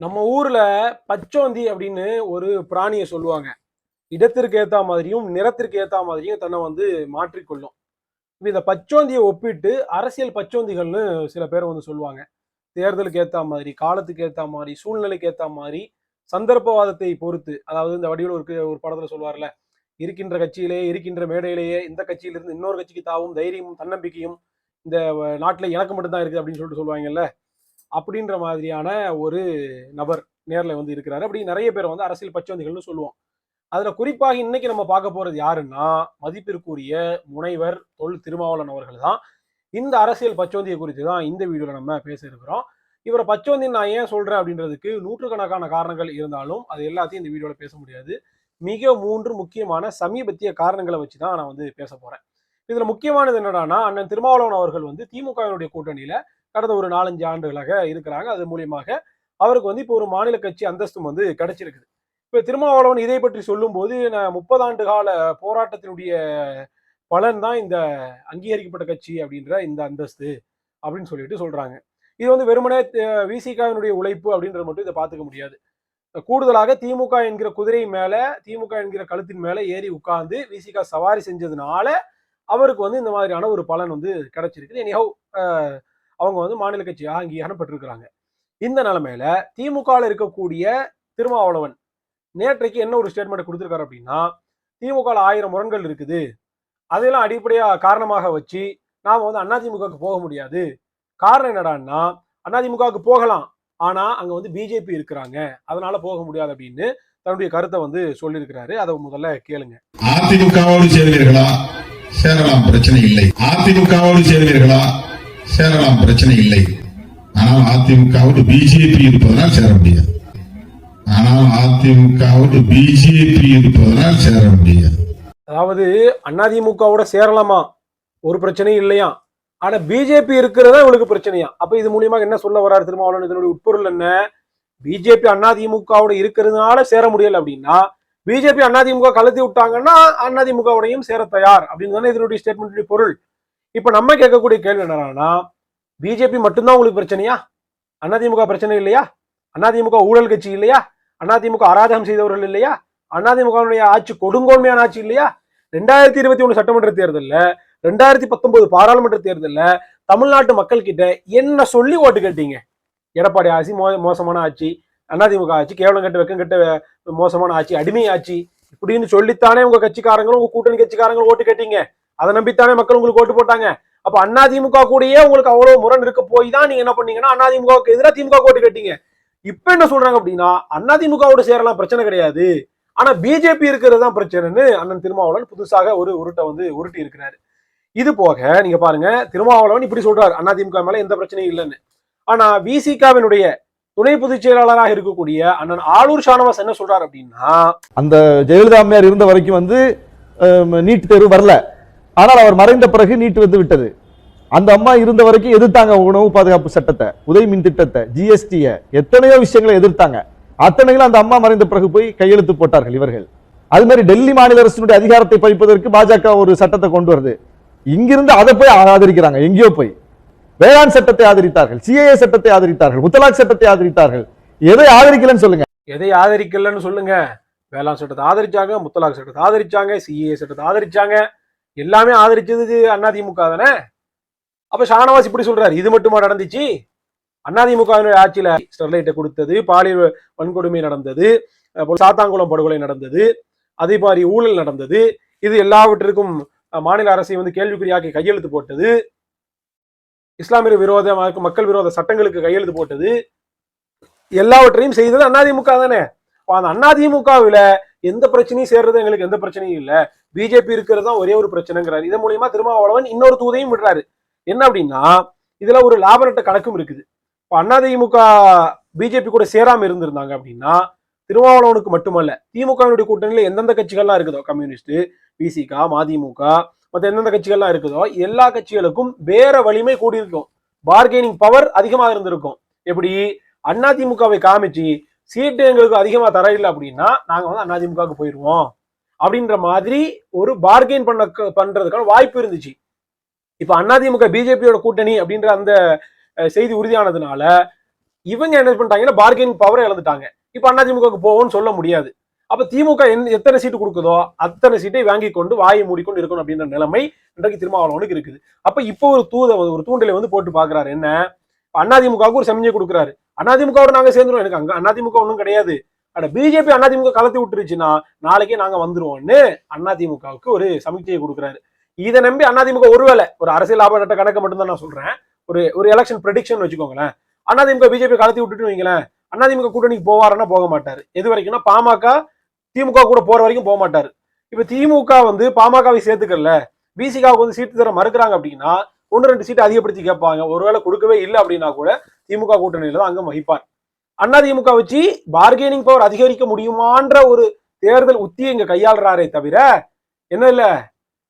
நம்ம ஊர்ல பச்சோந்தி அப்படின்னு ஒரு பிராணியை சொல்லுவாங்க. இடத்திற்கு ஏற்ற மாதிரியும் நிறத்திற்கு ஏற்ற மாதிரியும் தன்னை வந்து மாற்றிக்கொள்ளும். இந்த பச்சோந்தியை ஒப்பிட்டு அரசியல் பச்சோந்திகள்னு சில பேர் வந்து சொல்லுவாங்க. தேர்தலுக்கு ஏற்ற மாதிரி காலத்துக்கு ஏற்ற மாதிரி சூழ்நிலைக்கு ஏற்ற மாதிரி சந்தர்ப்பவாதத்தை பொறுத்து அதாவது இந்த வடிவில் ஒரு ஒரு படத்துல சொல்லுவார்ல இருக்கின்ற கட்சியிலேயே இருக்கின்ற மேடையிலேயே இந்த கட்சியிலிருந்து இன்னொரு கட்சிக்கு தாவும் தைரியமும் தன்னம்பிக்கையும் இந்த நாட்டில் எனக்கு மட்டும்தான் இருக்குது அப்படின்னு சொல்லிட்டு சொல்லுவாங்கல்ல அப்படின்ற மாதிரியான ஒரு நபர் நேரில் வந்து இருக்கிறாரு. அப்படி நிறைய பேர் வந்து அரசியல் பச்சவந்திகள்னு சொல்லுவோம். அதில் குறிப்பாக இன்னைக்கு நம்ம பார்க்க போகிறது யாருன்னா மதிப்பிற்குரிய முனைவர் தொல் திருமாவளவன் அவர்கள் தான். இந்த அரசியல் பச்சோந்தியை குறித்து தான் இந்த வீடியோவில் நம்ம பேச இருக்கிறோம். இவரை பச்சோந்தின்னு நான் ஏன் சொல்கிறேன் அப்படின்றதுக்கு நூற்றுக்கணக்கான காரணங்கள் இருந்தாலும் அது எல்லாத்தையும் இந்த வீடியோவில் பேச முடியாது. மிக மூன்று முக்கியமான சமீபத்திய காரணங்களை வச்சு தான் நான் வந்து பேச போகிறேன் இதில் முக்கியமானது என்னடானா அண்ணன் திருமாவளவன் அவர்கள் வந்து திமுகவினுடைய கூட்டணியில் கடந்த ஒரு நாலஞ்சு ஆண்டுகளாக இருக்கிறாங்க. அது மூலியமாக அவருக்கு வந்து இப்போ ஒரு மாநில கட்சி அந்தஸ்தும் வந்து கிடைச்சிருக்குது. இப்போ திருமாவளவன் இதை பற்றி சொல்லும்போது நான் முப்பது ஆண்டு கால போராட்டத்தினுடைய பலன் தான் இந்த அங்கீகரிக்கப்பட்ட கட்சி அப்படின்ற இந்த அந்தஸ்து அப்படின்னு சொல்லிட்டு சொல்றாங்க. இது வந்து வெறுமனே விசிகாவினுடைய உழைப்பு அப்படின்றது மட்டும் இதை பார்த்துக்க முடியாது. கூடுதலாக திமுக என்கிற குதிரை மேல திமுக என்கிற கழுத்தின் மேல ஏறி உட்கார்ந்து விசிகா சவாரி செஞ்சதுனால அவருக்கு வந்து இந்த மாதிரியான ஒரு பலன் வந்து கிடைச்சிருக்குது. எனிஹவ் அவங்க வந்து மாநில கட்சியாக அங்கீகாரம் பெற்றிருக்கிறாங்க இந்த நிலைமையில திமுகவில் இருக்கக்கூடிய திருமாவளவன் நேற்றைக்கு என்ன ஒரு ஸ்டேட்மெண்ட் கொடுத்துருக்காரு அப்படின்னா திமுகவில் ஆயிரம் முரண்கள் இருக்குது. அதையெல்லாம் அடிப்படையாக காரணமாக வச்சு நாம் வந்து அதிமுகவுக்கு போக முடியாது. காரணம் என்னடான்னா அதிமுகவுக்கு போகலாம். ஆனால் அங்கே வந்து பிஜேபி இருக்கிறாங்க. அதனால போக முடியாது அப்படின்னு தன்னுடைய கருத்தை வந்து சொல்லியிருக்கிறாரு. அதை முதல்ல கேளுங்க. அதிமுகவோடு சேர்வீர்களா? சேரலாம் பிரச்சனை இல்லை. அதிமுகவோடு சேர்வீர்களா? சேரலாம் பிரச்சனை இல்லை. ஆனால் அதிமுகவோடு பிஜேபி இருப்பதனால் சேர முடியாது. ஆனால் அதிமுகவோடு பிஜேபி இருப்பதனால் சேர முடியாது. அதாவது அதிமுகவோட சேரலாமா? ஒரு பிரச்சனையும் இல்லையா? ஆனா பிஜேபி இருக்கிறதா இவளுக்கு பிரச்சனையா? அப்ப இது மூலியமா என்ன சொல்ல வர்றாரு திருமாவளவன்? இதனுடைய உட்பொருள் என்ன? பிஜேபி அதிமுகவோட இருக்கிறதுனால சேர முடியல அப்படின்னா பிஜேபி அதிமுக கலத்தி விட்டாங்கன்னா அதிமுகவோடையும் சேர தயார் அப்படின்னு தானே இதனுடைய ஸ்டேட்மெண்ட் பொருள். இப்போ நம்ம கேட்கக்கூடிய கேள்வி என்னன்னா பிஜேபி மட்டும்தான் உங்களுக்கு பிரச்சனையா? அதிமுக பிரச்சனை இல்லையா? அதிமுக ஊழல் கட்சி இல்லையா? அதிமுக அராஜகம் செய்தவர்கள் இல்லையா? அதிமுகவுடைய ஆட்சி கொடுங்கோன்மையான ஆட்சி இல்லையா? ரெண்டாயிரத்தி இருபத்தி ஒன்று சட்டமன்ற தேர்தலில் ரெண்டாயிரத்தி பத்தொன்பது பாராளுமன்ற தேர்தலில் தமிழ்நாட்டு மக்கள் கிட்ட என்ன சொல்லி ஓட்டு கேட்டீங்க? எடப்பாடி ஆட்சி மோ மோசமான ஆட்சி அதிமுக ஆட்சி கேவலம் கட்ட வெக்கம் கட்ட மோசமான ஆட்சி அடிமை ஆட்சி இப்படின்னு சொல்லித்தானே உங்க கட்சிக்காரங்களும் உங்க கூட்டணி கட்சிக்காரங்களும் ஓட்டு கேட்டீங்க? அதை நம்பித்தானே மக்கள் உங்களுக்கு ஓட்டு போட்டாங்க. அப்ப அதிமுக கூடயே உங்களுக்கு அவ்வளவு முரண் இருக்க போய் தான் நீங்க என்ன பண்ணீங்கன்னா அதிமுகவுக்கு எதிராக திமுக ஓட்டு கேட்டீங்க. இப்ப என்ன சொல்றாங்க அப்படின்னா அதிமுகவோட சேரலாம் பிரச்சனை கிடையாது. ஆனா பிஜேபி இருக்கிறது தான் பிரச்சனைன்னு அண்ணன் திருமாவளவன் புதுசாக ஒரு உருட்டை வந்து உருட்டி இருக்கிறாரு. இது போக நீங்க பாருங்க திருமாவளவன் இப்படி சொல்றாரு அதிமுக மேல எந்த பிரச்சனையும் இல்லைன்னு. ஆனா விசிகாவினுடைய துணை பொதுச் செயலாளராக இருக்கக்கூடிய அண்ணன் ஆளூர் ஷானவாஸ் என்ன சொல்றாரு அப்படின்னா அந்த ஜெயலலிதா அம்மையார் இருந்த வரைக்கும் வந்து நீட் தேர்வு வரல. ஆனால் அவர் மறைந்த பிறகு நீட்டு வந்து விட்டது. அந்த அம்மா இருந்த வரைக்கும் எதிர்த்தாங்க உணவு பாதுகாப்பு சட்டத்தை உதவி மின் திட்டத்தை ஜிஎஸ்டிய எத்தனையோ விஷயங்களை எதிர்த்தாங்க. அத்தனைகளும் அந்த அம்மா மறைந்த பிறகு போய் கையெழுத்து போட்டார்கள் இவர்கள். அது மாதிரி டெல்லி மாநில அரசினுடைய அதிகாரத்தை பறிப்பதற்கு பாஜக ஒரு சட்டத்தை கொண்டு வருது. இங்கிருந்து அதை போய் ஆதரிக்கிறாங்க. எங்கேயோ போய். வேளாண் சட்டத்தை ஆதரித்தார்கள் சிஏஏ சட்டத்தை ஆதரித்தார்கள் முத்தலாக் சட்டத்தை ஆதரித்தார்கள். எதை ஆதரிக்கலன்னு சொல்லுங்க. எதை ஆதரிக்கலன்னு சொல்லுங்க. வேளாண் சட்டத்தை ஆதரிச்சாங்க முத்தலாக் சட்டத்தை ஆதரிச்சாங்க சிஏஏ சட்டத்தை ஆதரிச்சாங்க. எல்லாமே ஆதரிச்சது அதிமுக தானே? அப்ப ஷானவாஸ் இப்படி சொல்றாரு. இது மட்டுமா நடந்துச்சு? அதிமுக ஆட்சியில ஸ்டெர்லைட்டை கொடுத்தது பாலியல் வன்கொடுமை நடந்தது சாத்தாங்குளம் படுகொலை நடந்தது அதே மாதிரி ஊழல் நடந்தது. இது எல்லாவற்றிற்கும் மாநில அரசை வந்து கேள்விக்குறியாக்கி கையெழுத்து போட்டது. இஸ்லாமிய விரோத மக்கள் விரோத சட்டங்களுக்கு கையெழுத்து போட்டது. எல்லாவற்றையும் செய்தது அதிமுக தானே. அந்த அதிமுகவில் எந்த பிரச்சனையும் சேர்றது எங்களுக்கு எந்த பிரச்சனையும் இல்லை. பிஜேபி இருக்கிறது தான் ஒரே ஒரு பிரச்சனைங்கிறாரு. இதன் மூலியமா திருமாவளவன் இன்னொரு தூதையும் விடுறாரு. என்ன அப்படின்னா இதுல ஒரு லாப நட்ட கணக்கும் இருக்குது. இப்போ அதிமுக பிஜேபி கூட சேராம இருந்திருந்தாங்க அப்படின்னா திருமாவளவனுக்கு மட்டுமல்ல திமுகவினுடைய கூட்டணியில எந்தெந்த கட்சிகள்லாம் இருக்குதோ கம்யூனிஸ்ட் பிசிகா மதிமுக மற்ற எந்தெந்த கட்சிகள்லாம் இருக்குதோ எல்லா கட்சிகளுக்கும் வேற வலிமை கூடியிருக்கும். பார்கெனிங் பவர் அதிகமாக இருந்திருக்கும். எப்படி? அதிமுகவை காமிச்சு சீட்டு எங்களுக்கு அதிகமாக தர இல்லை அப்படின்னா நாங்கள் வந்து அதிமுகவுக்கு போயிடுவோம் அப்படின்ற மாதிரி ஒரு பார்கெயின் பண்ண பண்றதுக்கான வாய்ப்பு இருந்துச்சு. இப்ப அதிமுக பிஜேபியோட கூட்டணி அப்படின்ற அந்த செய்தி உறுதியானதுனால இவங்க என்ன பண்ணிட்டாங்கன்னா பார்கெயின் பவரை இழந்துட்டாங்க. இப்ப அதிமுகவுக்கு போவோம்னு சொல்ல முடியாது. அப்ப திமுக எத்தனை சீட்டு கொடுக்குதோ அத்தனை சீட்டை வாங்கி கொண்டு வாயை மூடிக்கொண்டு இருக்கணும் அப்படின்ற நிலைமை இன்றைக்கு திருமாவளவனுக்கு இருக்குது. அப்ப இப்போ ஒரு தூத ஒரு தூண்டலை வந்து போட்டு பாக்குறாரு. என்ன? அதிமுகவுக்கு ஒரு செம்மையை கொடுக்குறாரு. அதிமுகவோட நாங்க சேர்ந்துருவோம். எனக்கு அங்க அதிமுக ஒன்றும் கிடையாது. அட பிஜேபி அதிமுக கலத்தி விட்டுருச்சுன்னா நாளைக்கே நாங்க வந்துருவோம்னு அதிமுகவுக்கு ஒரு சமிக்கையை கொடுக்குறாரு. இதை நம்பி அதிமுக ஒருவேளை ஒரு அரசியல் லாப நட்ட கணக்கு மட்டும்தான் நான் சொல்றேன். ஒரு ஒரு எலெக்ஷன் ப்ரெடிக்ஷன் வச்சுக்கோங்களேன். அதிமுக பிஜேபி கலத்தி விட்டுட்டு வைங்களேன் அதிமுக கூட்டணிக்கு போவாருன்னா போக மாட்டார். எது வரைக்கும்னா பாமக திமுக கூட போற வரைக்கும் போக மாட்டார். இப்ப திமுக வந்து பாமகவை சேர்த்துக்கல பிசிகாவுக்கு வந்து சீட்டு தர மறுக்கிறாங்க அப்படின்னா ஒன்று ரெண்டு சீட்டு அதிகப்படுத்தி கேட்பாங்க. ஒருவேளை கொடுக்கவே இல்லை அப்படின்னா கூட திமுக கூட்டணியில தான் அங்கம் வகிப்பார் அதிமுக வச்சு பார்கெனிங் பவர் அதிகரிக்க முடியுமான்ற ஒரு தேர்தல் உத்தியை இங்க கையாளுறாரே தவிர என்ன இல்ல?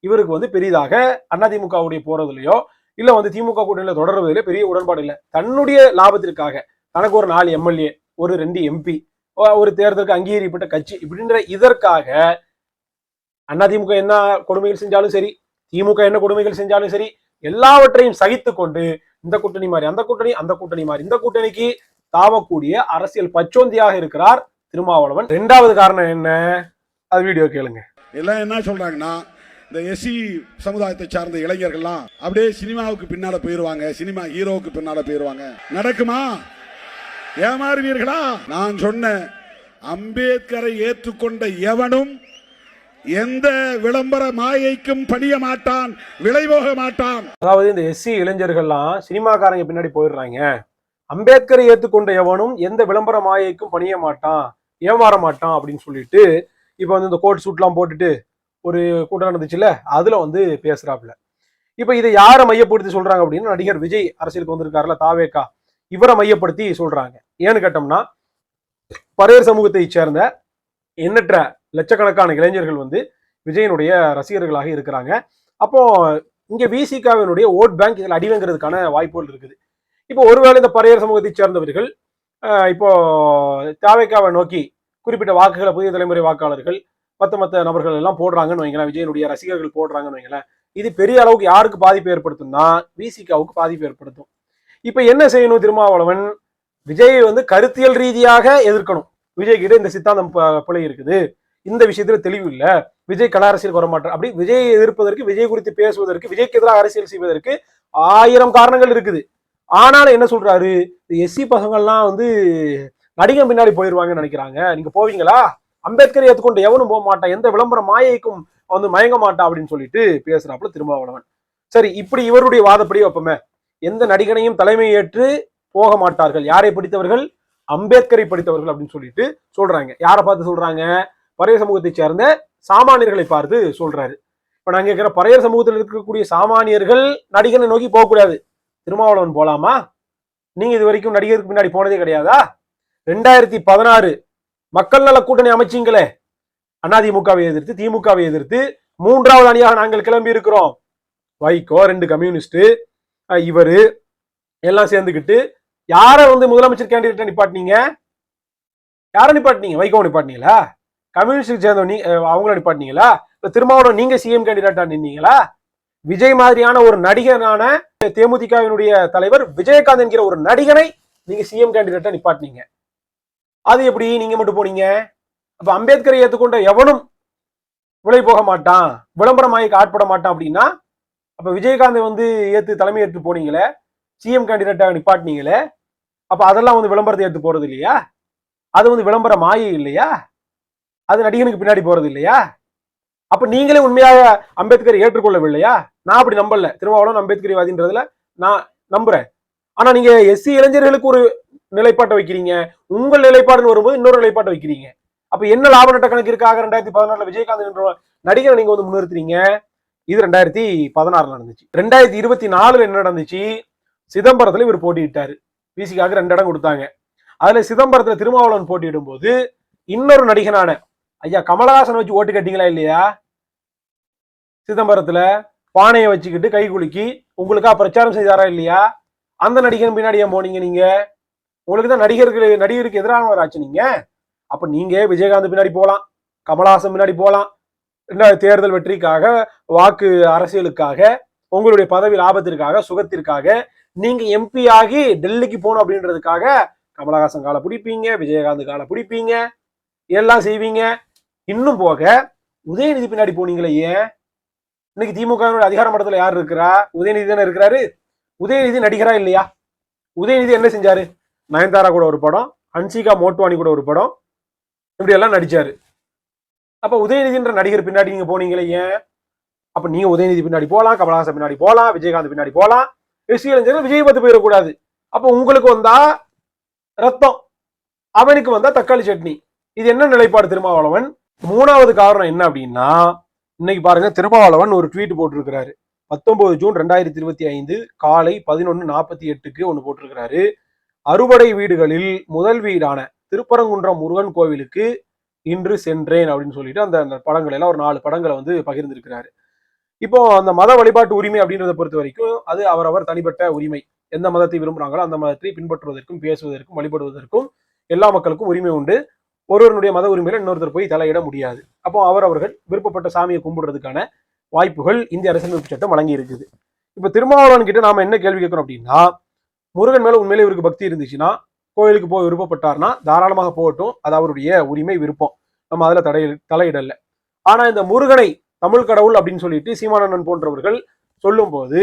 இவருக்கு வந்து பெரிதாக அதிமுகவுடைய போறதுலயோ இல்ல வந்து திமுக கூட்டணியில தொடர்வதிலே பெரிய உடன்பாடு இல்லை. தன்னுடைய லாபத்திற்காக தனக்கு ஒரு நாலு எம்எல்ஏ ஒரு ரெண்டு எம்பி ஒரு தேர்தலுக்கு அங்கீகரிக்கப்பட்ட கட்சி இப்படின்ற இதற்காக அதிமுக என்ன கொடுமைகள் செஞ்சாலும் சரி திமுக என்ன கொடுமைகள் செஞ்சாலும் சரி எல்லாவற்றையும் சகித்து கொண்டு இந்த கூட்டணி மாதிரி அந்த கூட்டணி அந்த கூட்டணி மாதிரி இந்த கூட்டணிக்கு தாவக்கூடிய அரசியல் பச்சோந்தியாக இருக்கிறார் திருமாவளவன். ரெண்டாவது காரணம் என்ன? அது வீடியோ கேளுங்க. எல்லாம் என்ன சொல்றாங்கன்னா இந்த எஸ்சி சமுதாயத்தை சார்ந்த இளைஞர்கள்லாம் அப்படியே சினிமாவுக்கு பின்னால போயிருவாங்க சினிமா ஹீரோவுக்கு பின்னால போயிருவாங்க. நடக்குமா? ஏமாறுவீர்களா? நான் சொன்ன அம்பேத்கரை ஏற்றுக்கொண்ட எவனும் எந்த விளம்பர மாயைக்கும் பணிய மாட்டான் விலை போக மாட்டான். அதாவது இந்த எஸ்சி இளைஞர்கள்லாம் சினிமாக்காரங்க பின்னாடி போயிடுறாங்க. அம்பேத்கரை ஏற்றுக்கொண்ட எவனும் எந்த விளம்பர மாயைக்கும் பணிய மாட்டான் ஏமாற மாட்டான் அப்படின்னு சொல்லிட்டு இப்போ வந்து இந்த கோட் சூட்லாம் போட்டுட்டு ஒரு கூட்டம் நடந்துச்சுல்ல அதுல வந்து பேசுறாப்புல. இப்போ இதை யாரை மையப்படுத்தி சொல்றாங்க அப்படின்னு நடிகர் விஜய் அரசியலுக்கு வந்திருக்காருல தாவேக்கா. இவரை மையப்படுத்தி சொல்றாங்க. ஏன்னு கேட்டோம்னா பரையர் சமூகத்தை சேர்ந்த எண்ணற்ற லட்சக்கணக்கான இளைஞர்கள் வந்து விஜயனுடைய ரசிகர்களாக இருக்கிறாங்க. அப்போ இங்க விசிகாவினுடைய ஓட் பேங்க் இதில் அடிவங்கிறதுக்கான வாய்ப்புகள் இருக்குது. இப்போ ஒருவேளை இந்த பரையர் சமூகத்தை சேர்ந்தவர்கள் இப்போ தாவேக்காவை நோக்கி குறிப்பிட்ட வாக்குகளை புதிய தலைமுறை வாக்காளர்கள் மற்ற மற்ற நபர்கள் எல்லாம் போடுறாங்கன்னு வைங்களேன் விஜயனுடைய ரசிகர்கள் போடுறாங்கன்னு வைங்களேன் இது பெரிய அளவுக்கு யாருக்கு பாதிப்பு ஏற்படுத்தும்னா விசிகாவுக்கு பாதிப்பு ஏற்படுத்தும். இப்போ என்ன செய்யணும் திருமாவளவன்? விஜயை வந்து கருத்தியல் ரீதியாக எதிர்க்கணும். விஜய் கிட்ட இந்த சித்தாந்தம் ப- பிழை இருக்குது. இந்த விஷயத்துல தெளிவு இல்ல. விஜய் கல அரசியலுக்கு வரமாட்டார். அப்படி விஜயை எதிர்ப்பதற்கு விஜய் குறித்து பேசுவதற்கு விஜய்க்கு எதிராக அரசியல் செய்வதற்கு ஆயிரம் காரணங்கள் இருக்குது. ஆனாலும் என்ன சொல்றாரு? எஸ்சி பசங்கள்லாம் வந்து நடிகன் பின்னாடி போயிருவாங்கன்னு நினைக்கிறாங்க. நீங்க போவீங்களா? அம்பேத்கரை ஏத்துக்கொண்டு எவனும் போக மாட்டான் எந்த விளம்பர மாயைக்கும் வந்து மயங்க மாட்டான் அப்படின்னு சொல்லிட்டு பேசுறாப்புல திருமாவளவன். சரி இப்படி இவருடைய வாதப்படி வைப்போமே. எந்த நடிகனையும் தலைமை ஏற்று போக மாட்டார்கள். யாரை படித்தவர்கள்? அம்பேத்கரை படித்தவர்கள் அப்படின்னு சொல்லிட்டு சொல்றாங்க. யாரை பார்த்து சொல்றாங்க? பறைய சமூகத்தை சேர்ந்த சாமானியர்களை பார்த்து சொல்றாரு. இப்ப நாங்க இருக்கிற பறையர் சமூகத்தில் இருக்கக்கூடிய சாமானியர்கள் நடிகனை நோக்கி போகக்கூடாது. திருமாவளவன் போலாமா? நீங்க இது வரைக்கும் நடிகருக்கு பின்னாடி போனதே கிடையாதா? ரெண்டாயிரத்தி பதினாறு மக்கள் நல கூட்டணி அமைச்சிங்களே. அதிமுகவை எதிர்த்து திமுகவை எதிர்த்து மூன்றாவது அணியாக நாங்கள் கிளம்பி இருக்கிறோம். வைகோ ரெண்டு கம்யூனிஸ்ட் இவர் எல்லாம் சேர்ந்துக்கிட்டு யாரை வந்து முதலமைச்சர் கேண்டிடேட்டை நிப்பாட்டினீங்க? யாரை நிப்பாட்டினீங்க? வைகோ நிப்பாட்டினீங்களா? கம்யூனிஸ்டுக்கு சேர்ந்த நீ அவங்கள நிப்பாட்டினீங்களா? இப்போ திருமாவளவன் நீங்க சிஎம் கேண்டிடேட்டா நின்னீங்களா? விஜய் மாதிரியான ஒரு நடிகனான தேமுதிகவினுடைய தலைவர் விஜயகாந்த் என்கிற ஒரு நடிகனை நீங்க சிஎம் கேண்டிடேட்டா நிப்பாட்டினீங்க. அது எப்படி? நீங்க மட்டும் போனீங்க. அப்ப அம்பேத்கரை ஏத்துக்கொண்ட எவனும் விலை போக மாட்டான். விளம்பரமாய்க்கு ஆட்பட மாட்டான் அப்படின்னா அப்ப விஜயகாந்தை வந்து ஏத்து தலைமை ஏற்று போனீங்களே சிஎம் கேண்டிடேட்டாக நிப்பாட்டினீங்களே அப்ப அதெல்லாம் வந்து விளம்பரத்தை ஏற்று போறது இல்லையா? அது வந்து விளம்பர மாயை இல்லையா? அது நடிகனுக்கு பின்னாடி போறது இல்லையா? அப்ப நீங்களே உண்மையாக அம்பேத்கர் ஏற்றுக்கொள்ளவில்லையா? நான் அப்படி நம்பல. திருமாவளவன் அம்பேத்கர்வாதின்றதுல நான் நம்புறேன். ஆனா நீங்க எஸ்சி இளைஞர்களுக்கு ஒரு நிலைப்பாட்டை வைக்கிறீங்க. உங்கள் நிலைப்பாடுன்னு வரும்போது இன்னொரு நிலைப்பாட்டை வைக்கிறீங்க. அப்ப என்ன லாப நட்ட கணக்கு இருக்காக ரெண்டாயிரத்தி பதினாறுல விஜயகாந்த் என்ற நடிகரை நீங்க வந்து முன்னிறுத்துறீங்க. இது ரெண்டாயிரத்தி பதினாறுல நடந்துச்சு. ரெண்டாயிரத்தி இருபத்தி நாலுல என்ன நடந்துச்சு? சிதம்பரத்துல இவர் போட்டியிட்டாரு. பிசிக்காக ரெண்டு இடம் கொடுத்தாங்க. அதுல சிதம்பரத்துல திருமாவளவன் போட்டியிடும் போது இன்னொரு நடிகனான ஐயா கமலஹாசன் வச்சு ஓட்டு கட்டிங்களா இல்லையா? சிதம்பரத்துல பானையை வச்சுக்கிட்டு கை குலுக்கி உங்களுக்கா பிரச்சாரம் செய்தாரா இல்லையா? அந்த நடிகன் பின்னாடி ஏன் போனீங்க நீங்க? உங்களுக்கு தான் நடிகருக்கு நடிகருக்கு எதிரானவர் ஆச்சு நீங்க. அப்ப நீங்க விஜயகாந்த் பின்னாடி போகலாம் கமலஹாசன் பின்னாடி போகலாம் இல்ல தேர்தல் வெற்றிக்காக வாக்கு அரசியலுக்காக உங்களுடைய பதவி லாபத்திற்காக சுகத்திற்காக நீங்க எம்பி ஆகி டெல்லிக்கு போகணும் அப்படின்றதுக்காக கமலஹாசன் காலை பிடிப்பீங்க விஜயகாந்த் காலை பிடிப்பீங்க எல்லாம் செய்வீங்க. இன்னும் போக உதயநிதி பின்னாடி போனீங்களே ஏன்? இன்னைக்கு திமுக அதிகார மட்டத்தில் யார் இருக்கிறா? உதயநிதி தானே இருக்கிறாரு. உதயநிதி நடிகரா இல்லையா? உதயநிதி என்ன செஞ்சாரு? நயன்தாரா கூட ஒரு படம் ஹன்சிகா மோட்வானி கூட ஒரு படம் இப்படி எல்லாம் நடிச்சாரு. அப்ப உதயநிதின்ற நடிகர் பின்னாடி நீங்க போனீங்களே ஏன்? அப்ப நீங்க உதயநிதி பின்னாடி போகலாம் கமலஹாசன் பின்னாடி போகலாம் விஜயகாந்த் பின்னாடி போகலாம் எஸ் விஜய் பத்து போயிடக்கூடாது. அப்ப உங்களுக்கு வந்தா ரத்தம் அவனுக்கு வந்தா தக்காளி சட்னி. இது என்ன நிலைப்பாடு திருமாவளவன்? மூணாவது காரணம் என்ன அப்படின்னா இன்னைக்கு பாருங்க திருமாவளவன் ஒரு ட்வீட் போட்டிருக்கிறாரு. பத்தொன்பது ஜூன் ரெண்டாயிரத்தி இருபத்தி ஐந்து காலை பதினொன்று நாற்பத்தி எட்டுக்கு ஒன்று போட்டிருக்கிறாரு. அறுபடை வீடுகளில் முதல் வீடான திருப்பரங்குன்றம் முருகன் கோவிலுக்கு இன்று சென்றேன் அப்படின்னு சொல்லிட்டு அந்த அந்த படங்கள் எல்லாம் ஒரு நாலு படங்களை வந்து பகிர்ந்திருக்கிறாரு. இப்போ அந்த மத வழிபாட்டு உரிமை அப்படின்றத பொறுத்த வரைக்கும் அது அவரவர் தனிப்பட்ட உரிமை. எந்த மதத்தை விரும்புகிறாங்களோ அந்த மதத்தை பின்பற்றுவதற்கும் பேசுவதற்கும் வழிபடுவதற்கும் எல்லா மக்களுக்கும் உரிமை உண்டு. ஒருவருடைய மத உரிமையில இன்னொருத்தர் போய் தலையிட முடியாது. அப்போ அவர்கள் விருப்பப்பட்ட சாமியை கும்பிடுறதுக்கான வாய்ப்புகள் இந்திய அரசியலமைப்பு சட்டம் வழங்கி இருக்குது இப்போ திருமாவளவன் கிட்ட நாம என்ன கேள்வி கேட்கணும் அப்படின்னா முருகன் மேல உண்மையிலே இவருக்கு பக்தி இருந்துச்சுன்னா கோயிலுக்கு போய் விருப்பப்பட்டார்னா தாராளமாக போகட்டும் அது அவருடைய உரிமை விருப்பம். நம்ம அதில் தடை தலையிடல. ஆனா இந்த முருகனை தமிழ் கடவுள் அப்படின்னு சொல்லிட்டு சீமானந்தன் போன்றவர்கள் சொல்லும்போது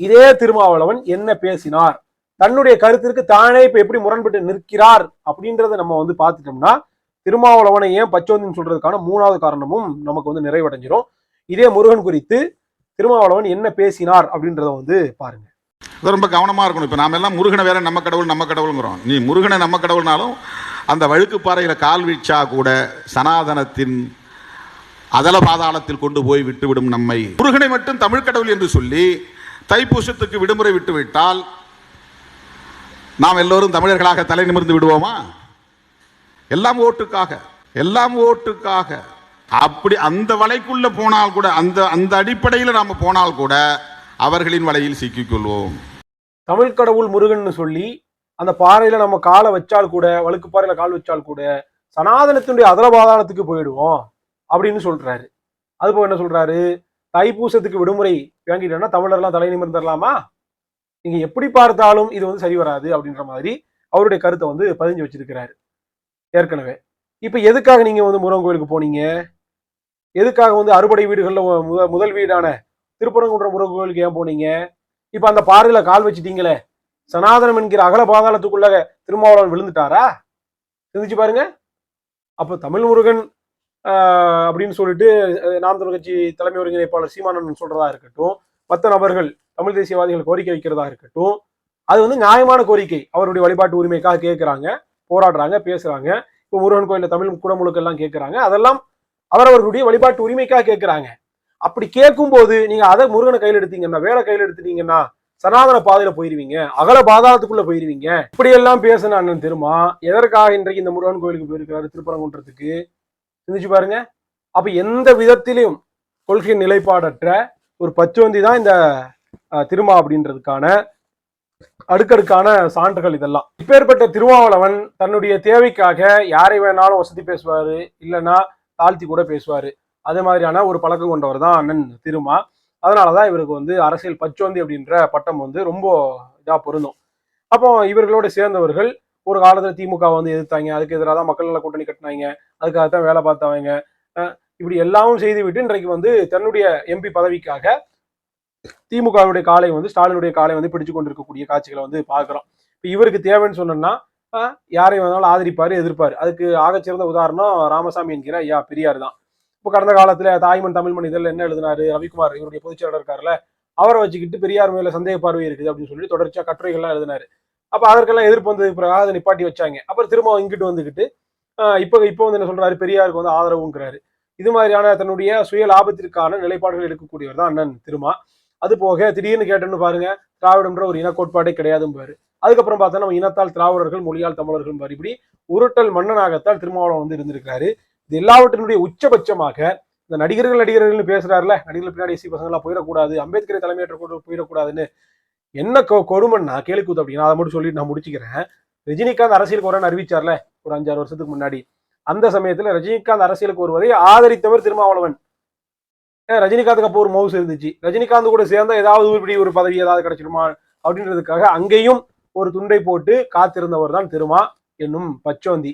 இதே திருமாவளவன் என்ன பேசினார்? தன்னுடைய கருத்திற்கு தானே இப்ப எப்படி முரண்பட்டு நிற்கிறார்? அப்படின்றத நம்ம வந்து பார்த்துட்டோம்னா திருமாவளவனை ஏன் பச்சோந்தின்னு சொல்றதுக்கான மூணாவது காரணமும் நமக்கு வந்து நிறைவடைஞ்சிரும். இதே முருகன் குறித்து திருமாவளவன் என்ன பேசினார் அப்படின்றத வந்து பாருங்க. ரொம்ப கவனமாக இருக்கணும். இப்போ நாம எல்லாம் முருகனை வேற நம்ம கடவுள் நம்ம கடவுளுங்கிறோம். நீ முருகனை நம்ம கடவுள்னாலும் அந்த வழுக்கு பாறையில் கால் வீழ்ச்சா கூட சனாதனத்தின் அதல பாதாளத்தில் கொண்டு போய் விட்டுவிடும் நம்மை. முருகனை மட்டும் தமிழ் கடவுள் என்று சொல்லி தைப்பூசத்துக்கு விடுமுறை விட்டுவிட்டால் நாம் எல்லோரும் தமிழர்களாக தலை நிமிர்ந்து விடுவோமா? எல்லாம் ஓட்டுக்காக எல்லாம் ஓட்டுக்காக. அப்படி அந்த வலைக்குள்ள போனால் கூட அந்த அந்த அடிப்படையில் நாம போனால் கூட அவர்களின் வலையில் சிக்கிக்கொள்வோம் தமிழ் கடவுள் முருகன் சொல்லி அந்த பாறையில நம்ம காலை வச்சால் கூட வழுக்கு பாறையில கால் வச்சால் கூட சனாதனத்தினுடைய அதலபாதாளத்துக்கு போயிடுவோம் அப்படின்னு சொல்றாரு. அது போக என்ன சொல்றாரு? தைப்பூசத்துக்கு விடுமுறை வாங்கிட்டோம்னா தமிழர்லாம் தலை நிமிர்ந்துடலாமா? நீங்க எப்படி பார்த்தாலும் இது வந்து சரி வராது அப்படின்ற மாதிரி அவருடைய கருத்தை வந்து பதிஞ்சு வச்சிருக்கிறாரு. ஏற்கனவே. இப்போ எதுக்காக நீங்கள் வந்து முருகன் கோயிலுக்கு போனீங்க? எதுக்காக வந்து அறுபடை வீடுகளில் முத- முதல் வீடான திருப்பரங்குன்ற முருகன் கோயிலுக்கு ஏன் போனீங்க? இப்போ அந்த பார்வையில் கால் வச்சுட்டீங்களே. சனாதனம் என்கிற அகல பாதாளத்துக்குள்ள திருமாவளவன் விழுந்துட்டாரா? சிந்திச்சு பாருங்க. அப்போ தமிழ் முருகன் அப்படின்னு சொல்லிட்டு நாம் தமிழ் கட்சி தலைமை ஒருங்கிணைப்பாளர் சீமானன் சொல்றதா இருக்கட்டும் மற்ற நபர்கள் தமிழ் தேசியவாதிகள் கோரிக்கை வைக்கிறதா இருக்கட்டும் அது வந்து நியாயமான கோரிக்கை. அவருடைய வழிபாட்டு உரிமைக்காக கேட்கிறாங்க போராடுறாங்க பேசுறாங்க. இப்போ முருகன் கோயிலில் தமிழ் குடமுழுக்கு எல்லாம் கேட்கிறாங்க அதெல்லாம் அவரவர்களுடைய வழிபாட்டு உரிமைக்காக கேட்குறாங்க அப்படி கேட்கும்போது நீங்க அதை முருகனை கையில் எடுத்தீங்கன்னா வேலை கையில் எடுத்துட்டீங்கன்னா சனாதன பாதையில போயிருவீங்க. அகல பாதாளத்துக்குள்ள போயிருவீங்க. இப்படி எல்லாம் பேசின அண்ணன் திருமா எதற்காக இன்றைக்கு இந்த முருகன் கோயிலுக்கு போயிருக்கிறாரு திருப்பரங்குன்றத்துக்கு? சிந்திச்சு பாருங்க. அப்ப எந்த விதத்திலையும் கொள்கை நிலைப்பாடற்ற ஒரு பச்சுவந்தி தான் இந்த திருமா அப்படின்றதுக்கான அடுக்கடுக்கான சான்றுகள் இதெல்லாம். இப்பேற்பட்ட திருமாவளவன் தன்னுடைய தேவைக்காக யாரை வேணாலும் வசதி பேசுவாரு இல்லைன்னா தாழ்த்தி கூட பேசுவாரு. அதே மாதிரியான ஒரு பழக்கம் கொண்டவர் தான் அண்ணன் திருமா. அதனாலதான் இவருக்கு வந்து அரசியல் பச்சோந்தி அப்படின்ற பட்டம் வந்து ரொம்ப இதாக பொருந்தும். அப்போ இவர்களோட சேர்ந்தவர்கள் ஒரு காலத்துல திமுக வந்து எதிர்த்தாங்க. அதுக்கு எதிராக தான் மக்கள் நல கூட்டணி கட்டினாங்க. அதுக்காக தான் வேலை பார்த்தவங்க. இப்படி எல்லாமும் செய்து விட்டு இன்றைக்கு வந்து தன்னுடைய எம்பி பதவிக்காக திமுகவுடைய காலை வந்து ஸ்டாலினுடைய காலை வந்து பிடிச்சு கொண்டிருக்கக்கூடிய காட்சிகளை வந்து பார்க்குறோம். இப்போ இவருக்கு தேவைன்னு சொன்னோம்னா யாரை வேணாலும் ஆதரிப்பார் எதிர்ப்பார். அதுக்கு ஆகச்சிறந்த உதாரணம் ராமசாமி என்கிற ஐயா பெரியார் தான். இப்போ கடந்த காலத்தில் தாய்மன் தமிழ் இதில் என்ன எழுதினாரு? ரவிக்குமார் இவருடைய பொதுச்செயலாளர் இருக்காருல்ல அவரை வச்சுக்கிட்டு பெரியார் மேல சந்தேக பார்வை இருக்குது அப்படின்னு சொல்லி தொடர்ச்சியாக கட்டுரைகள்லாம் எழுதினாரு. அப்போ அதற்கெல்லாம் எதிர்ப்பு வந்ததுக்கு பிறகு அதை நிப்பாட்டி வச்சாங்க. அப்புறம் திரும்ப இங்கிட்டு வந்துக்கிட்டு இப்போ இப்போ வந்து என்ன சொல்றாரு? பெரியாருக்கு வந்து ஆதரவுங்கிறாரு. இது மாதிரியான தன்னுடைய சுய லாபத்திற்கான நிலைப்பாடுகள் எடுக்கக்கூடியவர் தான் அண்ணன் திருமா. அது போக திடீர்னு கேட்டேன்னு பாருங்க திராவிடம்ன்ற ஒரு இன கோட்பாடே கிடையாதும்பாரு அதுக்கப்புறம் பார்த்தா நம்ம இனத்தால் திராவிடர்கள் மொழியால் தமிழர்கள் பாரு. இப்படி உருட்டல் மன்னனாகத்தால் திருமாவளவன் வந்து இருந்திருக்காரு இது எல்லாவற்றினுடைய உச்சபட்சமாக இந்த நடிகர்கள் நடிகர்கள்னு பேசுறாருல நடிகர்கள் பின்னாடி இசை பசங்களாம் போயிடக்கூடாது அம்பேத்கரை தலைமையேற்ற கூட போயிடக்கூடாதுன்னு என்ன கொ கொடுமைன்னா கேலிக்கூத்து அப்படின்னா அதை மட்டும் சொல்லிட்டு நான் முடிச்சுக்கிறேன். ரஜினிகாந்த் அரசியலுக்கு வரேன்னு அறிவிச்சார்ல ஒரு அஞ்சாறு வருஷத்துக்கு முன்னாடி. அந்த சமயத்துல ரஜினிகாந்த் அரசியலுக்கு வருவதை ஆதரித்தவர் திருமாவளவன். ரஜினிகாந்த் ரஜினிகாந்துக்கு அப்போ ஒரு மவுஸ் இருந்துச்சு. ரஜினிகாந்த் கூட சேர்ந்தா ஏதாவது இப்படி ஒரு பதவி ஏதாவது கிடைச்சிடுமா அப்படின்றதுக்காக அங்கேயும் ஒரு துண்டை போட்டு காத்திருந்தவர் தான் திருமா என்னும் பச்சோந்தி.